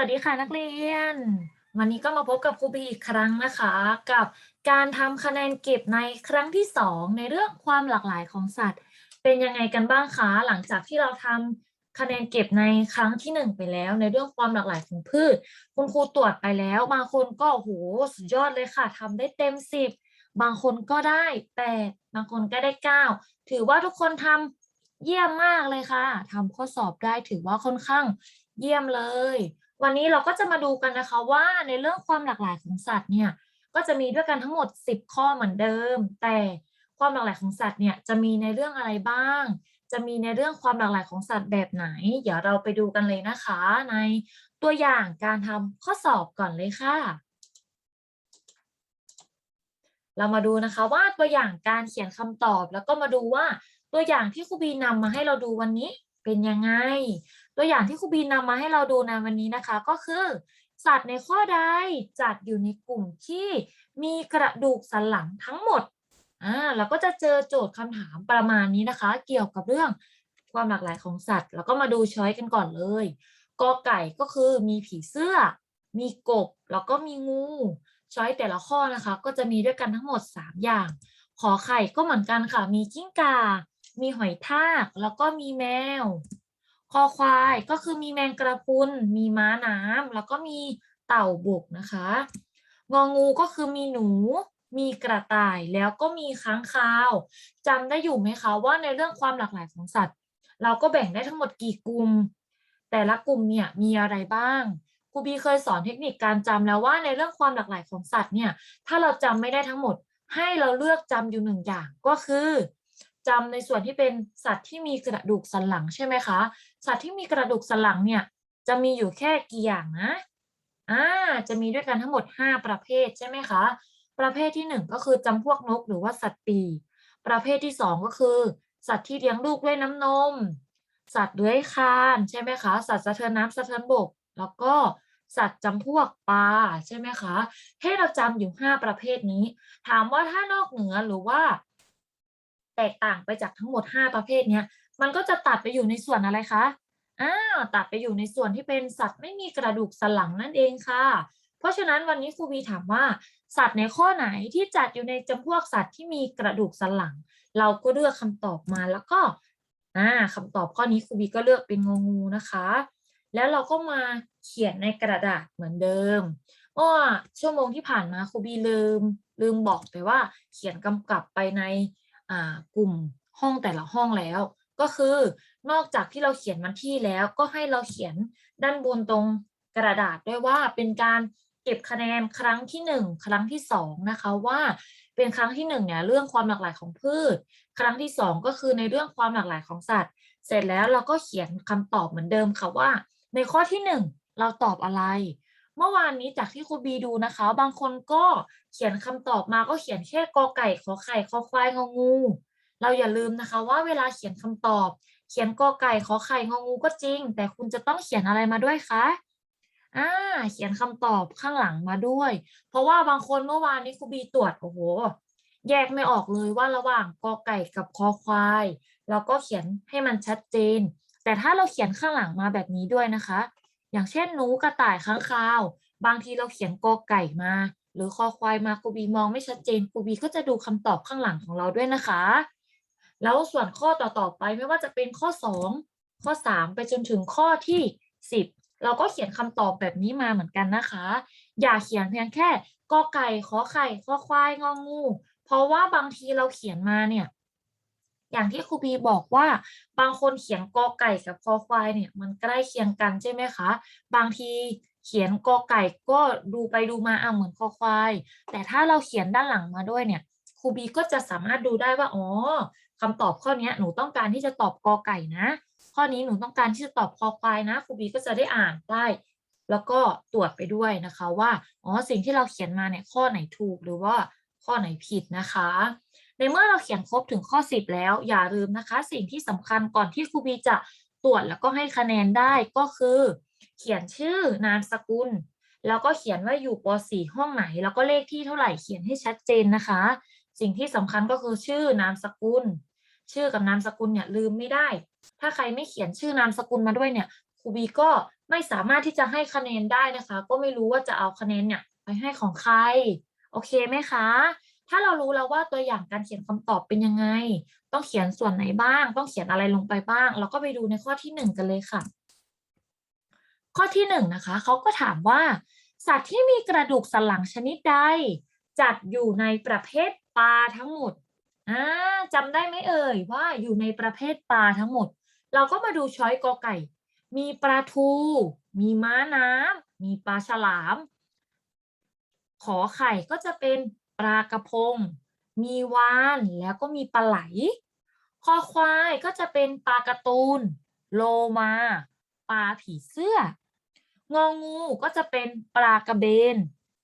สวัสดีค่ะนักเรียน วันนี้ก็มาพบกับครูบีอีกครั้งนะคะ กับการทำคะแนนเก็บในครั้งที่สองในเรื่องความหลากหลายของสัตว์ เป็นยังไงกันบ้างคะหลังจากที่เราทำคะแนนเก็บในครั้งที่หนึ่งไปแล้ว ในเรื่องความหลากหลายของพืช คุณครูตรวจไปแล้วบางคนก็โอ้โหสุดยอดเลยค่ะทำได้เต็มสิบบางคนก็ได้แปดบางคนก็ได้เก้าถือว่าทุกคนทำเยี่ยมมากเลยค่ะทำข้อสอบได้ถือว่าค่อนข้างเยี่ยมเลย วันนี้เราก็จะมาดูกันนะคะว่าในเรื่องความหลากหลายของสัตว์เนี่ยก็จะมีด้วยกันทั้งหมด 10 ข้อเหมือนเดิม แต่ความหลากหลายของสัตว์เนี่ยจะมีในเรื่องอะไรบ้าง จะมีในเรื่องความหลากหลายของสัตว์แบบไหน เดี๋ยวเราไปดูกันเลยนะคะ ในตัวอย่างการทำข้อสอบก่อนเลยค่ะ เรามาดูนะคะว่าตัวอย่างการเขียนคำตอบแล้วก็มาดูว่าตัวอย่างที่ครูบีนำมาให้เราดูวันนี้เป็นยังไง ตัวอย่างที่ครูบีนำมาให้เราดูในวันนี้นะคะ ก็คือ สัตว์ในข้อใดจัดอยู่ในกลุ่มที่มีกระดูกสันหลังทั้งหมดอ่าเราก็จะเจอโจทย์คำถามประมาณนี้นะคะ เกี่ยวกับเรื่องความหลากหลายของสัตว์ แล้วก็มาดูช้อยกันก่อนเลยกอไก่ก็คือมีผีเสื้อ มีกบ แล้วก็มีงู ช้อยแต่ละข้อนะคะ ก็จะมีด้วยกันทั้งหมด 3 อย่าง ขอไข่ก็เหมือนกันค่ะ มีกิ้งก่า มีหอยทาก แล้วก็มีแมว คอควายก็คือมีแมงกระพุน มีม้าน้ำแล้วก็มีเต่าบกนะคะ งองูก็คือมีหนู มีกระต่ายแล้วก็มีค้างคาวจำได้อยู่ไหมคะว่าในเรื่องความหลากหลายของสัตว์ เราก็แบ่งได้ทั้งหมดกี่กลุ่ม แต่ละกลุ่มเนี่ยมีอะไรบ้างครูบีเคยสอนเทคนิคการจำแล้วว่าในเรื่องความหลากหลายของสัตว์เนี่ย ถ้าเราจำไม่ได้ทั้งหมด ให้เราเลือกจำอยู่หนึ่งอย่างก็คือจำในส่วนที่เป็นสัตว์ที่มีกระดูกสันหลังใช่ไหมคะ สัตว์ที่มีกระดูกสันหลังเนี่ย จะมีอยู่แค่กี่อย่างนะอ่าจะมีด้วยกันทั้งหมด 5 ประเภทใช่ไหมคะ ประเภทที่ 1 ก็คือจำพวกนกหรือว่าสัตว์ปี ประเภทที่ 2 ก็คือ สัตว์ที่เลี้ยงลูกด้วยน้ำนม สัตว์เลื้อยคลานใช่ไหมคะสัตว์สะเทินน้ำสะเทินบก แล้วก็สัตว์จำพวกปลาใช่ไหมคะ ให้เราจำอยู่ 5 ประเภทนี้ ถามว่าถ้านอกเหนือหรือว่า แตกต่างไปจากทั้งหมด 5 ประเภทเนี้ย มันก็จะตัดไปอยู่ในส่วนอะไรคะอ้าวตัดไปอยู่ในส่วนที่เป็นสัตว์ไม่มีกระดูกสันหลังนั่นเองค่ะ เพราะฉะนั้นวันนี้ครูบีถามว่า สัตว์ในข้อไหนที่จัดอยู่ในจำพวกสัตว์ที่มีกระดูกสันหลัง เราก็เลือกคำตอบมาแล้วก็อ่าคำตอบข้อนี้ครูบีก็เลือกเป็นงงูนะคะ แล้วเราก็มาเขียนในกระดาษเหมือนเดิมอ้อชั่วโมงที่ผ่านมาครูบีลืม ลืมบอกไปว่าเขียนกำกับไปในอ่ากลุ่มห้องแต่ละห้องแล้ว ก็คือนอกจากที่เราเขียนวันที่แล้วก็ให้เราเขียนด้านบนตรงกระดาษด้วยว่าเป็นการเก็บคะแนนครั้งที่หนึ่งครั้งที่สองนะคะว่าเป็นครั้งที่หนึ่งเนี่ยเรื่องความหลากหลายของพืช ครั้งที่สองก็คือในเรื่องความหลากหลายของสัตว์ เสร็จแล้วเราก็เขียนคำตอบเหมือนเดิมค่ะว่า ในข้อที่หนึ่งเราตอบอะไร เมื่อวานนี้จากที่ครูบีดูนะคะ บางคนก็เขียนคำตอบมาก็เขียนแค่กอไก่ขอไข่ขอควายงองู เราอย่าลืมนะคะว่าเวลาเขียนคำตอบ เขียนกอไก่ขอไข่งองูก็จริง แต่คุณจะต้องเขียนอะไรมาด้วยคะอ่าเขียนคำตอบข้างหลังมาด้วย เพราะว่าบางคนเมื่อวานนี้ครูบีตรวจโอ้โหแยกไม่ออกเลยว่าระหว่างกอไก่กับคอควายเราก็เขียนให้มันชัดเจน แต่ถ้าเราเขียนข้างหลังมาแบบนี้ด้วยนะคะ อย่างเช่นหนูกระต่ายค้างคาว บางทีเราเขียนกอไก่มา หรือคอควายมาครูบีมองไม่ชัดเจนครูบีก็จะดูคำตอบข้างหลังของเราด้วยนะคะ แล้วส่วนข้อต่อๆไปไม่ว่าจะเป็นข้อ 2 ข้อ 3 ไปจนถึงข้อที่ 10 เราก็เขียนคำตอบแบบนี้มาเหมือนกันนะคะ อย่าเขียนเพียงแค่กอไก่ขอไข่ขอควายงองู เพราะว่าบางทีเราเขียนมาเนี่ยอย่างที่ครูบีบอกว่าบางคนเขียนกอไก่กับคอควายเนี่ยมันใกล้เคียงกันใช่ไหมคะ บางทีเขียนกอไก่ก็ดูไปดูมาอะเหมือนคอควาย แต่ถ้าเราเขียนด้านหลังมาด้วยเนี่ยครูบีก็จะสามารถดูได้ว่าอ๋อ คำตอบข้อนี้หนูต้องการที่จะตอบกอไก่นะ ข้อนี้หนูต้องการที่จะตอบคอควายนะครูบีก็จะได้อ่านได้ แล้วก็ตรวจไปด้วยนะคะว่าอ๋อสิ่งที่เราเขียนมาเนี่ยข้อไหนถูกหรือว่าข้อไหนผิดนะคะ ในเมื่อเราเขียนครบถึงข้อ 10 แล้วอย่าลืมนะคะ สิ่งที่สำคัญก่อนที่ครูบีจะตรวจแล้วก็ให้คะแนนได้ก็คือ เขียนชื่อนามสกุล แล้วก็เขียนว่าอยู่ป .4 ห้องไหน แล้วก็เลขที่เท่าไหร่เขียนให้ชัดเจนนะคะ สิ่งที่สำคัญก็คือชื่อนามสกุล ชื่อกับนามสกุลเนี่ยลืมไม่ได้ ถ้าใครไม่เขียนชื่อนามสกุลมาด้วยเนี่ยครูบีก็ไม่สามารถที่จะให้คะแนนได้นะคะ ก็ไม่รู้ว่าจะเอาคะแนนเนี่ยไปให้ของใคร โอเคไหมคะ ถ้าเรารู้แล้วว่าตัวอย่างการเขียนคำตอบเป็นยังไง ต้องเขียนส่วนไหนบ้าง ต้องเขียนอะไรลงไปบ้าง เราก็ไปดูในข้อที่หนึ่งกันเลยค่ะ ข้อที่หนึ่งนะคะเขาก็ถามว่า สัตว์ที่มีกระดูกสันหลังชนิดใด จัดอยู่ในประเภทปลาทั้งหมด อ่าจำได้ไหมเอ่ยว่าอยู่ในประเภทปลาทั้งหมด เราก็มาดูช้อยกอไก่ มีปลาทู มีม้าน้ำมีปลาฉลาม ขอไข่ก็จะเป็นปลากระพง มีวานแล้วก็มีปลาไหล คอควายก็จะเป็นปลากร์ตูน โลมา ปลาผีเสื้อ งองูก็จะเป็นปลากระเบน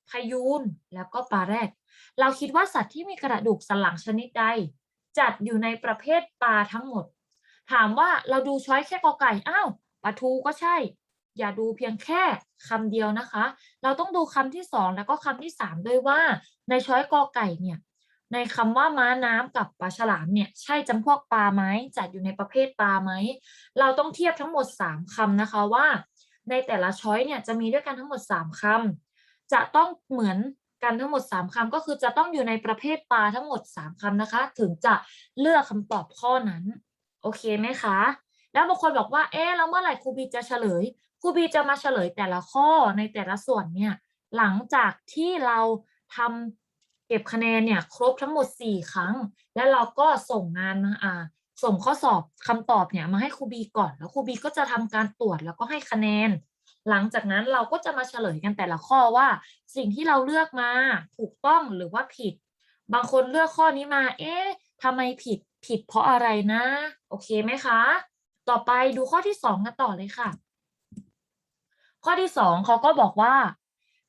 พยูนแล้วก็ปลาแรด เราคิดว่าสัตว์ที่มีกระดูกสันหลังชนิดใด จัดอยู่ในประเภทปลาทั้งหมด ถามว่าเราดูช้อยแค่กอไก่อ้าวปลาทูก็ใช่ อย่าดูเพียงแค่คำเดียวนะคะ เราต้องดูคำที่สองแล้วก็คำที่สามด้วยว่า ในช้อยกอไก่เนี่ยในคำว่าม้าน้ำกับปลาฉลามเนี่ยใช่จำพวกปลาไหมจัดอยู่ในประเภทปลาไหมเราต้องเทียบทั้งหมดสามคำนะคะว่า ในแต่ละช้อยเนี่ยจะมีด้วยกันทั้งหมดสามคำจะต้องเหมือน กันทั้งหมดสามคำก็คือจะต้องอยู่ในประเภทปลาทั้งหมดสามคำนะคะ ถึงจะเลือกคำตอบข้อนั้น โอเคไหมคะ แล้วบางคนบอกว่าเอ๊ะแล้วเมื่อไหร่ครูบีจะเฉลยครูบีจะมาเฉลยแต่ละข้อในแต่ละส่วนเนี่ยหลังจากที่เราทำเก็บคะแนนเนี่ยครบทั้งหมด 4 ครั้ง แล้วเราก็ส่งงานมาอ่าส่งข้อสอบคำตอบเนี่ยมาให้ครูบีก่อน แล้วครูบีก็จะทำการตรวจแล้วก็ให้คะแนน หลังจากนั้นเราก็จะมาเฉลยกันแต่ละข้อว่า สิ่งที่เราเลือกมาถูกต้องหรือว่าผิด บางคนเลือกข้อนี้มา เอ๊ะทำไมผิดผิดเพราะอะไรนะ โอเคไหมคะ ต่อไปดูข้อที่สองกันต่อเลยค่ะ ข้อที่สองเขาก็บอกว่า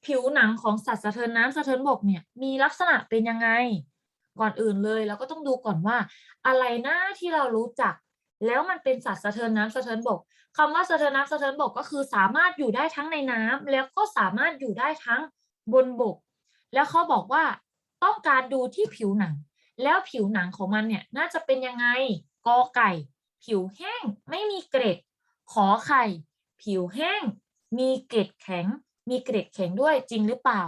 ผิวหนังของสัตว์สะเทินน้ำสะเทินบกเนี่ยมีลักษณะเป็นยังไง ก่อนอื่นเลยเราก็ต้องดูก่อนว่า อะไรนะที่เรารู้จัก แล้วมันเป็นสัตว์สะเทินน้ำสะเทินบก คำว่าสะเทินน้ำสะเทินบกก็คือสามารถอยู่ได้ทั้งในน้ำแล้วก็สามารถอยู่ได้ทั้งบนบก แล้วเขาบอกว่าต้องการดูที่ผิวหนัง แล้วผิวหนังของมันเนี่ยน่าจะเป็นยังไงกอไก่ ผิวแห้งไม่มีเกร็ด ขอไข่ ผิวแห้ง มีเกล็ดแข็ง มีเกล็ดแข็งด้วยจริงหรือเปล่า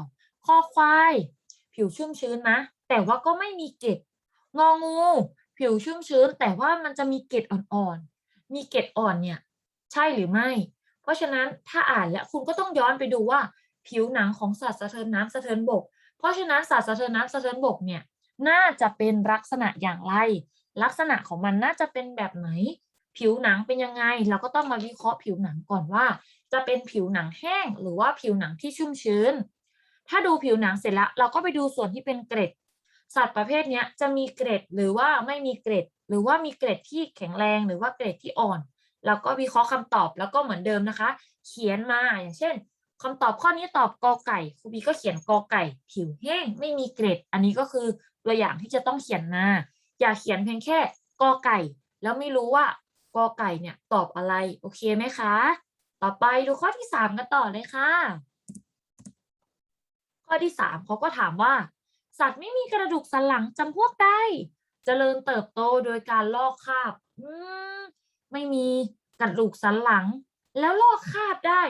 ข้อควาย ผิวชุ่มชื้นนะ แต่ว่าก็ไม่มีเกล็ดงองู ผิวชุ่มชื้น แต่ว่ามันจะมีเกล็ดอ่อนๆมีเกล็ดอ่อนเนี่ย ใช่หรือไม่ เพราะฉะนั้นถ้าอ่านแล้วคุณก็ต้องย้อนไปดูว่าผิวหนังของสัตว์สะเทินน้ำสะเทินบก เพราะฉะนั้นสัตว์สะเทินน้ำสะเทินบกเนี่ยน่าจะเป็นลักษณะอย่างไร ลักษณะของมันน่าจะเป็นแบบไหน ผิวหนังเป็นยังไง เราก็ต้องมาวิเคราะห์ผิวหนังก่อนว่า จะเป็นผิวหนังแห้งหรือว่าผิวหนังที่ชุ่มชื้น ถ้าดูผิวหนังเสร็จแล้ว เราก็ไปดูส่วนที่เป็นเกร็ด สัตว์ประเภทนี้จะมีเกร็ดหรือว่าไม่มีเกร็ด หรือว่ามีเกร็ดที่แข็งแรงหรือว่าเกร็ดที่อ่อน เราก็วิเคราะห์คำตอบแล้วก็เหมือนเดิมนะคะ เขียนมาอย่างเช่นคำตอบข้อนี้ตอบกอไก่ครูบีก็เขียนกอไก่ ผิวแห้งไม่มีเกร็ด อันนี้ก็คือตัวอย่างที่จะต้องเขียนมา อย่าเขียนเพียงแค่กอไก่ แล้วไม่รู้ว่ากอไก่เนี่ยตอบอะไรโอเคไหมคะ ต่อไปดูข้อที่สามกันต่อเลยค่ะ ข้อที่สามเขาก็ถามว่า สัตว์ไม่มีกระดูกสันหลังจำพวกใดเจริญเติบโตโดยการลอกคราบอืม ไม่มีกระดูกสันหลัง แล้วลอกคราบได้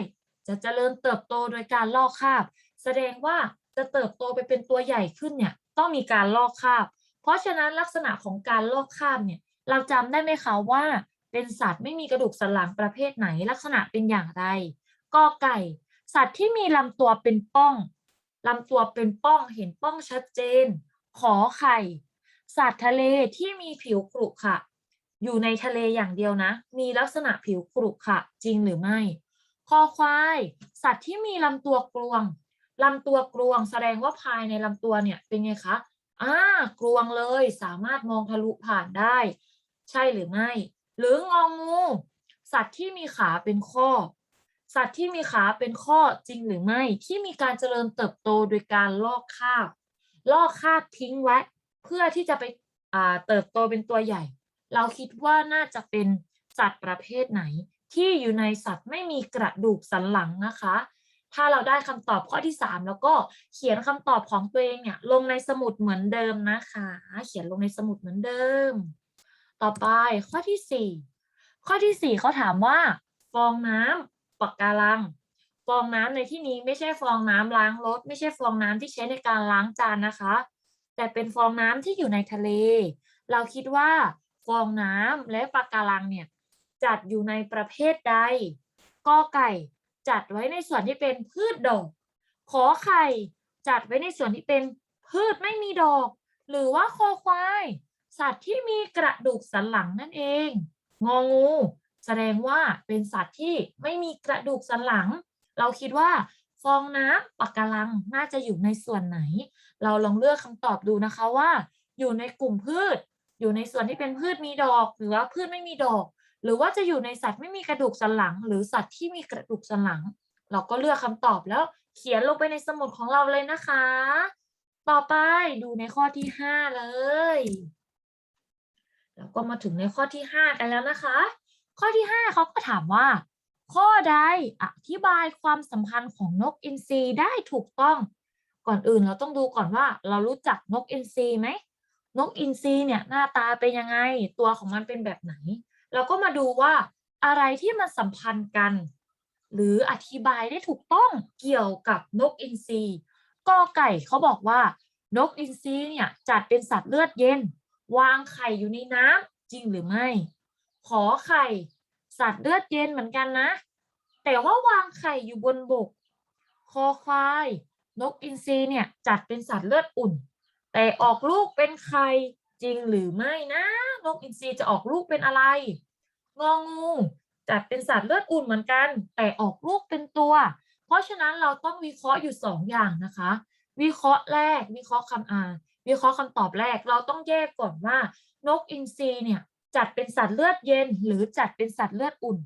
จะเจริญเติบโตโดยการลอกคราบ แสดงว่าจะเติบโตไปเป็นตัวใหญ่ขึ้นเนี่ยต้องมีการลอกคราบ เพราะฉะนั้นลักษณะของการลอกคราบเนี่ยเราจำได้ไหมคะว่า เป็นสัตว์ไม่มีกระดูกสันหลังประเภทไหนลักษณะเป็นอย่างไรกอไก่ สัตว์ที่มีลำตัวเป็นป้องลำตัวเป็นป้องเห็นป้องชัดเจน ขอไข่ สัตว์ทะเลที่มีผิวขรุขระ อยู่ในทะเลอย่างเดียวนะ มีลักษณะผิวขรุขระจริงหรือไม่ คอควาย สัตว์ที่มีลำตัวกลวงลำตัวกลวง แสดงว่าภายในลำตัวเนี่ยเป็นไงคะอ่ากลวงเลยสามารถมองทะลุผ่านได้ ใช่หรือไม่ หรืององู สัตว์ที่มีขาเป็นข้อ สัตว์ที่มีขาเป็นข้อจริงหรือไม่ ที่มีการเจริญเติบโตโดยการลอกคาบลอกคาบทิ้งไว้ เพื่อที่จะไปอ่าเติบโตเป็นตัวใหญ่ เราคิดว่าน่าจะเป็นสัตว์ประเภทไหน ที่อยู่ในสัตว์ไม่มีกระดูกสันหลังนะคะ ถ้าเราได้คำตอบข้อที่ 3 แล้วก็เขียนคำตอบของตัวเองเนี่ยลงในสมุดเหมือนเดิมนะคะ เขียนลงในสมุดเหมือนเดิม ต่อไปข้อที่ 4 ข้อที่ 4เขาถามว่า ฟองน้ำปะการังฟองน้ำในที่นี้ไม่ใช่ฟองน้ำล้างรถ ไม่ใช่ฟองน้ำที่ใช้ในการล้างจานนะคะ แต่เป็นฟองน้ำที่อยู่ในทะเล เราคิดว่า ฟองน้ำและปะการังเนี่ยจัดอยู่ในประเภทใดกอไก่จัดไว้ในส่วนที่เป็นพืชดอก ขอไข่จัดไว้ในส่วนที่เป็นพืชไม่มีดอก หรือว่าคอควาย สัตว์ที่มีกระดูกสันหลังนั่นเอง งองู แสดงว่าเป็นสัตว์ที่ไม่มีกระดูกสันหลัง เราคิดว่าฟองน้ำปะการังน่าจะอยู่ในส่วนไหน เราลองเลือกคำตอบดูนะคะว่า อยู่ในกลุ่มพืช อยู่ในส่วนที่เป็นพืชมีดอก หรือว่าพืชไม่มีดอก หรือว่าจะอยู่ในสัตว์ไม่มีกระดูกสันหลัง หรือสัตว์ที่มีกระดูกสันหลัง เราก็เลือกคำตอบแล้วเขียนลงไปในสมุดของเราเลยนะคะ ต่อไปดูในข้อที่ห้าเลยแล้วก็มาถึงในข้อที่ห้ากันแล้วนะคะ ข้อที่ห้าเขาก็ถามว่า ข้อใดอธิบายความสัมพันธ์ของนกอินทรีได้ถูกต้อง ก่อนอื่นเราต้องดูก่อนว่า เรารู้จักนกอินทรีไหม นกอินทรีเนี่ยหน้าตาเป็นยังไง ตัวของมันเป็นแบบไหน เราก็มาดูว่าอะไรที่มันสัมพันธ์กัน หรืออธิบายได้ถูกต้องเกี่ยวกับนกอินทรีกอไก่เขาบอกว่า นกอินทรีเนี่ยจัดเป็นสัตว์เลือดเย็น วางไข่อยู่ในน้ำจริงหรือไม่ ขอไข่ สัตว์เลือดเย็นเหมือนกันนะ แต่ว่าวางไข่อยู่บนบก คอควาย นกอินทรีเนี่ยจัดเป็นสัตว์เลือดอุ่น แต่ออกลูกเป็นไข่จริงหรือไม่นะ นกอินทรีจะออกลูกเป็นอะไร งองูจัดเป็นสัตว์เลือดอุ่นเหมือนกัน แต่ออกลูกเป็นตัว เพราะฉะนั้นเราต้องวิเคราะห์อยู่สองอย่างนะคะ วิเคราะห์แรก วิเคราะห์คำอ่านวิเคราะห์คำตอบแรก เราต้องแยกก่อนว่า นกอินทรีเนี่ยจัดเป็นสัตว์เลือดเย็น หรือจัดเป็นสัตว์เลือดอุ่น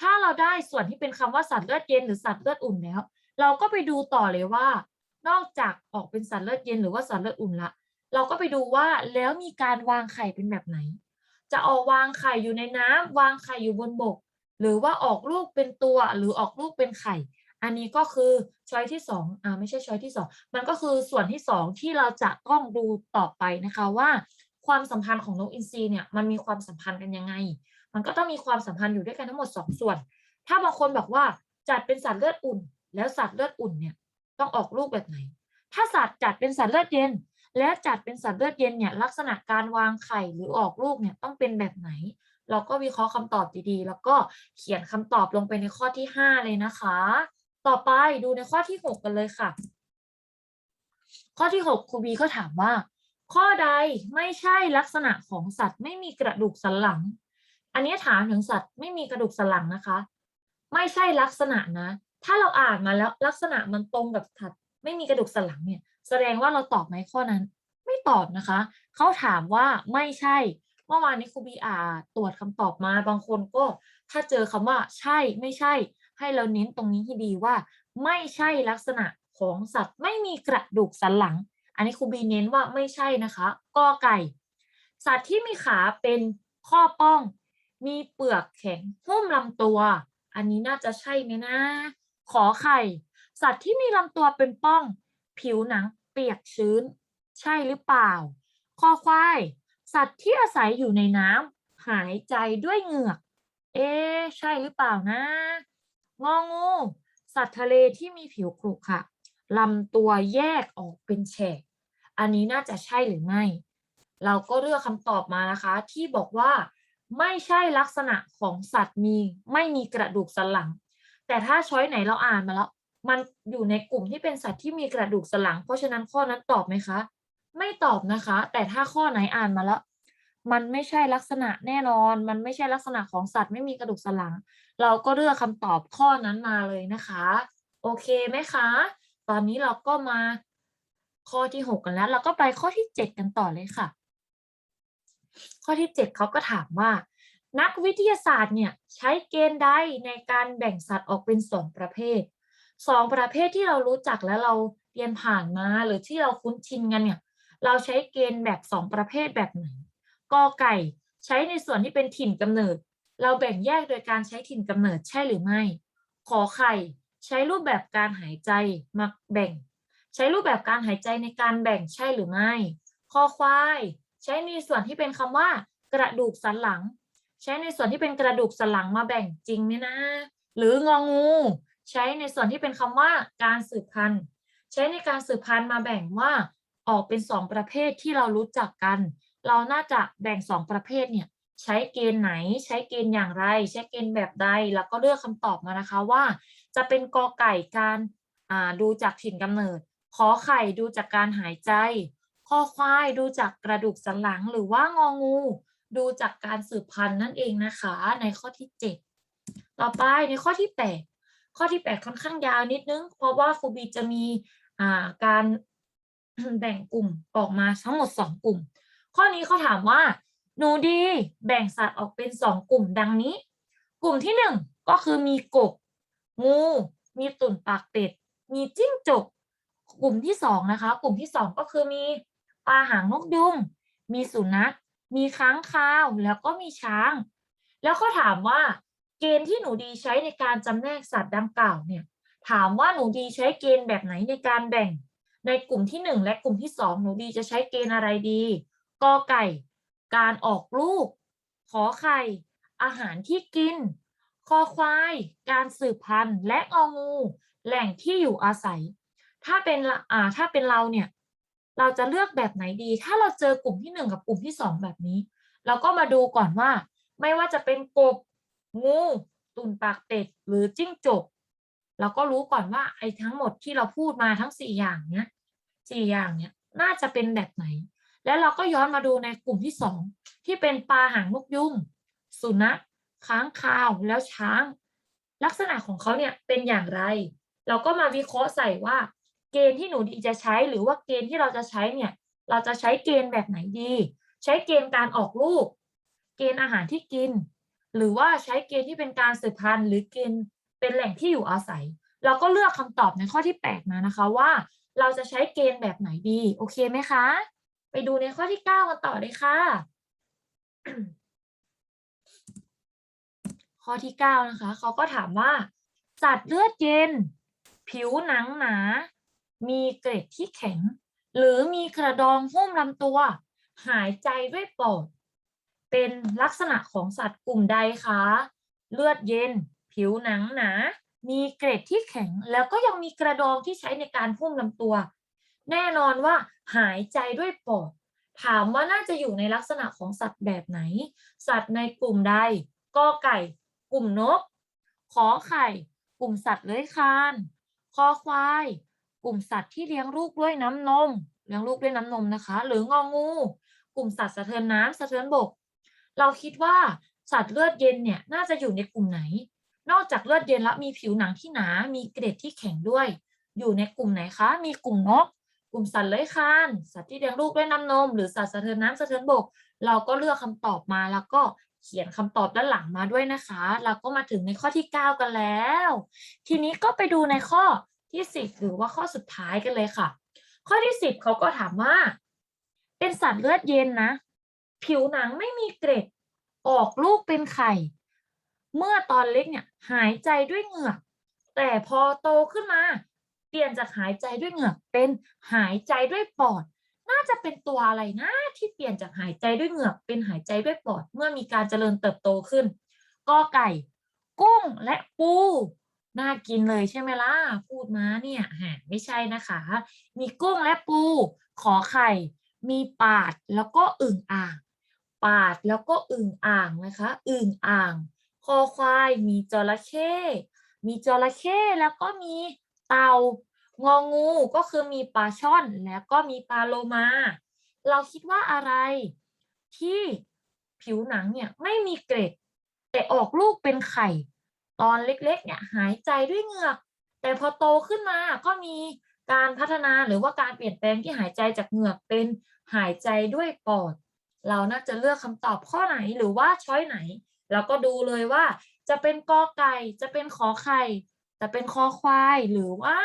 ถ้าเราได้ส่วนที่เป็นคำว่าสัตว์เลือดเย็นหรือสัตว์เลือดอุ่นแล้ว เราก็ไปดูต่อเลยว่า นอกจากออกเป็นสัตว์เลือดเย็นหรือว่าสัตว์เลือดอุ่นละ เราก็ไปดูว่าแล้วมีการวางไข่เป็นแบบไหน จะออกวางไข่อยู่ในน้ำวางไข่อยู่บนบก หรือว่าออกลูกเป็นตัวหรือออกลูกเป็นไข่ อันนี้ก็คือช้อยที่สองอ่าไม่ใช่ช้อยที่สองมันก็คือส่วนที่สองที่เราจะต้องดูต่อไปนะคะว่า ความสัมพันธ์ของนกอินทรีเนี่ยมันมีความสัมพันธ์กันยังไง มันก็ต้องมีความสัมพันธ์อยู่ด้วยกันทั้งหมดสองส่วน ถ้าบางคนบอกว่าจัดเป็นสัตว์เลือดอุ่น แล้วสัตว์เลือดอุ่นเนี่ย ต้องออกลูกแบบไหน ถ้าสัตว์จัดเป็นสัตว์เลือดเย็น และจัดเป็นสัตว์เลือดเย็นเนี่ยลักษณะการวางไข่หรือออกลูกเนี่ยต้องเป็นแบบไหน เราก็วิเคราะห์คำตอบดีๆ แล้วก็เขียนคำตอบลงไปในข้อที่ 5 เลยนะคะ ต่อไปดูในข้อที่ 6 กันเลยค่ะ ข้อที่ 6ครูบีก็ถามว่า ข้อใดไม่ใช่ลักษณะของสัตว์ไม่มีกระดูกสันหลัง อันนี้ถามถึงสัตว์ไม่มีกระดูกสันหลังนะคะ ไม่ใช่ลักษณะนะ ถ้าเราอ่านมาแล้วลักษณะมันตรงกับสัตว์ไม่มีกระดูกสันหลังเนี่ย แสดงว่าเราตอบไหมข้อนั้น ไม่ตอบนะคะ เขาถามว่าไม่ใช่เมื่อวานนี้ครูบีอาตรวจคำตอบมาบางคนก็ถ้าเจอคำว่าใช่ไม่ใช่ ให้เราเน้นตรงนี้ให้ดีว่า ไม่ใช่ลักษณะของสัตว์ไม่มีกระดูกสันหลัง อันนี้ครูบีเน้นว่าไม่ใช่นะคะกอไก่ สัตว์ที่มีขาเป็นข้อป้อง มีเปลือกแข็งหุ้มลำตัว อันนี้น่าจะใช่ไหมนะ ขอไข่ สัตว์ที่มีลำตัวเป็นป้อง ผิวหนังเปียกชื้น ใช่หรือเปล่า คอควาย สัตว์ที่อาศัยอยู่ในน้ำหายใจด้วยเหงือก เอ๊ใช่หรือเปล่านะ งองู สัตว์ทะเลที่มีผิวขรุขระลำตัวแยกออกเป็นแฉก อันนี้น่าจะใช่หรือไม่ เราก็เลือกคำตอบมานะคะ ที่บอกว่า ไม่ใช่ลักษณะของสัตว์มี ไม่มีกระดูกสันหลัง แต่ถ้าช้อยไหนเราอ่านมาแล้ว มันอยู่ในกลุ่มที่เป็นสัตว์ที่มีกระดูกสันหลัง เพราะฉะนั้นข้อนั้นตอบไหมคะ ไม่ตอบนะคะ แต่ถ้าข้อไหนอ่านมาแล้ว มันไม่ใช่ลักษณะแน่นอน มันไม่ใช่ลักษณะของสัตว์ไม่มีกระดูกสันหลัง เราก็เลือกคำตอบข้อนั้นมาเลยนะคะ โอเคไหมคะ ตอนนี้เราก็มาข้อที่หกกันแล้ว เราก็ไปข้อที่เจ็ดกันต่อเลยค่ะ ข้อที่เจ็ดเขาก็ถามว่า นักวิทยาศาสตร์เนี่ยใช้เกณฑ์ใดในการแบ่งสัตว์ออกเป็นสองประเภทสองประเภทที่เรารู้จักและเราเรียนผ่านมาหรือที่เราคุ้นชินกันเนี่ย เราใช้เกณฑ์แบบสองประเภทแบบไหนกอไก่ใช้ในส่วนที่เป็นถิ่นกำเนิด เราแบ่งแยกโดยการใช้ถิ่นกำเนิดใช่หรือไม่ ขอไข่ใช้รูปแบบการหายใจมาแบ่ง ใช้รูปแบบการหายใจในการแบ่งใช่หรือไม่ คอควาย ใช้ในส่วนที่เป็นคำว่า กระดูกสันหลัง ใช้ในส่วนที่เป็นกระดูกสันหลังมาแบ่งจริงไหมนะ หรืององู ใช้ในส่วนที่เป็นคำว่าการสืบพันธุ์ ใช้ในการสืบพันธุ์มาแบ่งว่าออกเป็นสองประเภทที่เรารู้จักกัน เราน่าจะแบ่งสองประเภทเนี่ยใช้เกณฑ์ไหน ใช้เกณฑ์อย่างไร ใช้เกณฑ์แบบใด แล้วก็เลือกคำตอบมานะคะว่า จะเป็นกอไก่การอ่าดูจากถิ่นกำเนิด ขอไข่ดูจากการหายใจคอควายดูจากกระดูกสันหลังหรือว่างองู ดูจากการสืบพันธุ์นั่นเองนะคะ ในข้อที่ 7 ต่อไปในข้อที่ 8 ข้อที่ 8 ค่อนข้างยาวนิดนึง เพราะว่าครูบีจะมีาการแบ่งกลุ่มออกมาทั้งหมด 2 กลุ่ม ข้อนี้เขาถามว่าหนูดีแบ่งสัตว์ออกเป็น 2 กลุ่มดังนี้ กลุ่มที่ 1 ก็คือมีกบ งู มีตุ่นปากเป็ด มีจิ้งจก กลุ่มที่2นะคะ กลุ่มที่ 2 ก็คือมีปลาหางนกยุง มีสุนัข มีค้างคาวแล้วก็มีช้าง แล้วเขาถามว่า เกณฑ์ที่หนูดีใช้ในการจำแนกสัตว์ดังกล่าวเนี่ย ถามว่าหนูดีใช้เกณฑ์แบบไหนในการแบ่ง ในกลุ่มที่ 1 และกลุ่มที่ 2 หนูดีจะใช้เกณฑ์อะไรดีกอไก่ การออกลูก ขอไข่ อาหารที่กิน คอควาย การสืบพันธุ์ และงองู แหล่งที่อยู่อาศัย ถ้าเป็นอ่าถ้าเป็นเราเนี่ย เราจะเลือกแบบไหนดี ถ้าเราเจอกลุ่มที่ 1 กับกลุ่มที่ 2 แบบนี้ เราก็มาดูก่อนว่า ไม่ว่าจะเป็นกบงูตุ่นปากเป็ดหรือจิ้งจก เราก็รู้ก่อนว่าไอ้ทั้งหมดที่เราพูดมาทั้ง 4 อย่างเนี้ยสี่อย่างเนี้ยน่าจะเป็นแบบไหน แล้วเราก็ย้อนมาดูในกลุ่มที่ 2 ที่เป็นปลาหางนกยุงสุนัขค้างคาวแล้วช้าง ลักษณะของเขาเนี่ยเป็นอย่างไร เราก็มาวิเคราะห์ใส่ว่า เกณฑ์ที่หนูดีจะใช้หรือว่าเกณฑ์ที่เราจะใช้เนี่ย เราจะใช้เกณฑ์แบบไหนดี ใช้เกณฑ์การออกลูก เกณฑ์อาหารที่กิน หรือว่าใช้เกณฑ์ที่เป็นการสืบพันธุ์ หรือเกณฑ์เป็นแหล่งที่อยู่อาศัย เราก็เลือกคำตอบในข้อที่ 8 มานะคะว่า เราจะใช้เกณฑ์แบบไหนดี โอเคไหมคะ ไปดูในข้อที่ 9 กันต่อเลยค่ะ ข้อที่ 9 นะคะเขาก็ถามว่าสัตว์เลือดเย็น ผิวหนังหนา มีเกล็ดที่แข็ง หรือมีกระดองหุ้มลำตัว หายใจด้วยปอด เป็นลักษณะของสัตว์กลุ่มใดคะ เลือดเย็น ผิวหนังหนา มีเกร็ดที่แข็ง แล้วก็ยังมีกระดองที่ใช้ในการหุ้มลำตัว แน่นอนว่าหายใจด้วยปอด ถามว่าน่าจะอยู่ในลักษณะของสัตว์แบบไหน สัตว์ในกลุ่มใดกอไก่ กลุ่มนก ขอไข่ กลุ่มสัตว์เลื้อยคลาน คอควาย กลุ่มสัตว์ที่เลี้ยงลูกด้วยน้ำนม เลี้ยงลูกด้วยน้ำนมนะคะ หรืององู กลุ่มสัตว์สะเทินน้ำสะเทินบก เราคิดว่าสัตว์เลือดเย็นเนี่ยน่าจะอยู่ในกลุ่มไหน นอกจากเลือดเย็นแล้วมีผิวหนังที่หนา มีเกล็ดที่แข็งด้วย อยู่ในกลุ่มไหนคะ มีกลุ่มนก กลุ่มสัตว์เลื้อยคลาน สัตว์ที่เลี้ยงลูกด้วยน้ำนม หรือสัตว์สะเทินน้ำสะเทินบก เราก็เลือกคำตอบมาแล้วก็เขียนคำตอบด้านหลังมาด้วยนะคะ เราก็มาถึงในข้อที่ 9 กันแล้ว ทีนี้ก็ไปดูในข้อ ที่ 10 หรือว่าข้อสุดท้ายกันเลยค่ะ ข้อที่ 10เขาก็ถามว่า เป็นสัตว์เลือดเย็นนะ ผิวหนังไม่มีเกร็ด ออกลูกเป็นไข่ เมื่อตอนเล็กเนี่ยหายใจด้วยเหงือก แต่พอโตขึ้นมา เปลี่ยนจากหายใจด้วยเหงือกเป็นหายใจด้วยปอด น่าจะเป็นตัวอะไรนะที่เปลี่ยนจากหายใจด้วยเหงือกเป็นหายใจด้วยปอด เมื่อมีการเจริญเติบโตขึ้นกอไก่ กุ้งและปู น่ากินเลยใช่ไหมล่ะ พูดมาเนี่ยฮะไม่ใช่นะคะ มีกุ้งและปู ขอไข่ มีปาดแล้วก็อึ่งอ่าง ปาดแล้วก็อึ่งอ่างนะคะ อึ่งอ่าง คอควาย มีจระเข้ มีจระเข้แล้วก็มีเต่างองูก็คือมีปลาช่อนแล้วก็มีปลาโลมา เราคิดว่าอะไรที่ผิวหนังเนี่ยไม่มีเกร็ดแต่ออกลูกเป็นไข่ ตอนเล็กๆเนี่ยหายใจด้วยเหงือก แต่พอโตขึ้นมาก็มีการพัฒนาหรือว่าการเปลี่ยนแปลงที่หายใจจากเหงือกเป็นหายใจด้วยปอด เราน่าจะเลือกคำตอบข้อไหนหรือว่าช้อยไหนเราก็ดูเลยว่า จะเป็นกอไก่จะเป็นขอไข่จะเป็นคอควายหรือว่า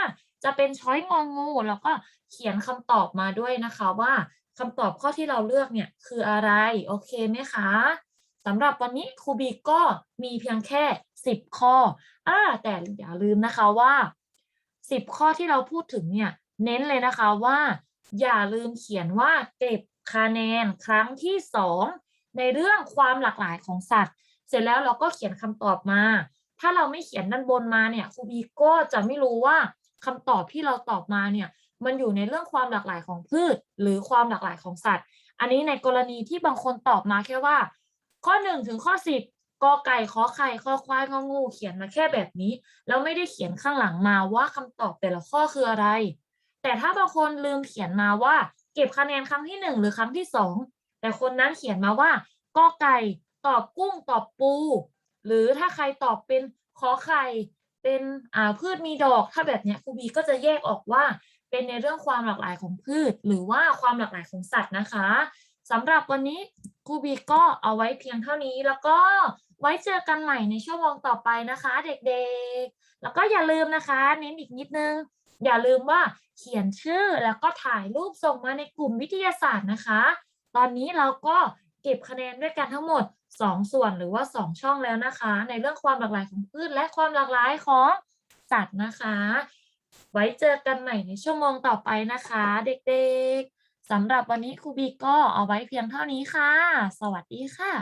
จะเป็นช้อยงองูแล้วก็เขียนคำตอบมาด้วยนะคะว่าคำตอบข้อที่เราเลือกเนี่ยคืออะไร โอเคไหมคะสำหรับวันนี้ครูบีก็มีเพียงแค่ 10 ข้ออ่าแต่อย่าลืมนะคะว่า 10 ข้อที่เราพูดถึงเนี่ย เน้นเลยนะคะว่า อย่าลืมเขียนว่าเก็บคะแนนครั้งที่ 2 ในเรื่องความหลากหลายของสัตว์ เสร็จแล้วเราก็เขียนคำตอบมา ถ้าเราไม่เขียนด้านบนมาเนี่ยครูบีก็จะไม่รู้ว่าคำตอบที่เราตอบมาเนี่ยมันอยู่ในเรื่องความหลากหลายของพืช หรือความหลากหลายของสัตว์ อันนี้ในกรณีที่บางคนตอบมาแค่ว่า ข้อหนึ่งถึงข้อสิบ กอไก่ขอไข่ขอควายงองูเขียนมาแค่แบบนี้ แล้วไม่ได้เขียนข้างหลังมาว่าคำตอบแต่ละข้อคืออะไร แต่ถ้าบางคนลืมเขียนมาว่า เก็บคะแนนครั้งที่หนึ่งหรือครั้งที่สองแต่คนนั้นเขียนมาว่ากอไก่ตอบกุ้งตอบปู หรือถ้าใครตอบเป็นขอไข่เป็นอ่าพืชมีดอก ถ้าแบบเนี้ยครูบีก็จะแยกออกว่า เป็นในเรื่องความหลากหลายของพืช หรือว่าความหลากหลายของสัตว์นะคะสำหรับวันนี้ ครูบีก็เอาไว้เพียงเท่านี้แล้วก็ไว้เจอกันใหม่ในชั่วโมงต่อไปนะคะ เด็กๆ แล้วก็อย่าลืมนะคะเน้นอีกนิดนึง อย่าลืมว่าเขียนชื่อแล้วก็ถ่ายรูปส่งมาในกลุ่มวิทยาศาสตร์นะคะ ตอนนี้เราก็เก็บคะแนนด้วยกันทั้งหมด 2 ส่วนหรือว่า 2 ช่องแล้วนะคะ ในเรื่องความหลากหลายของพืชและความหลากหลายของสัตว์นะคะ ไว้เจอกันใหม่ในชั่วโมงต่อไปนะคะ เด็กๆ สำหรับวันนี้ครูบีก็เอาไว้เพียงเท่านี้ค่ะ สวัสดีค่ะ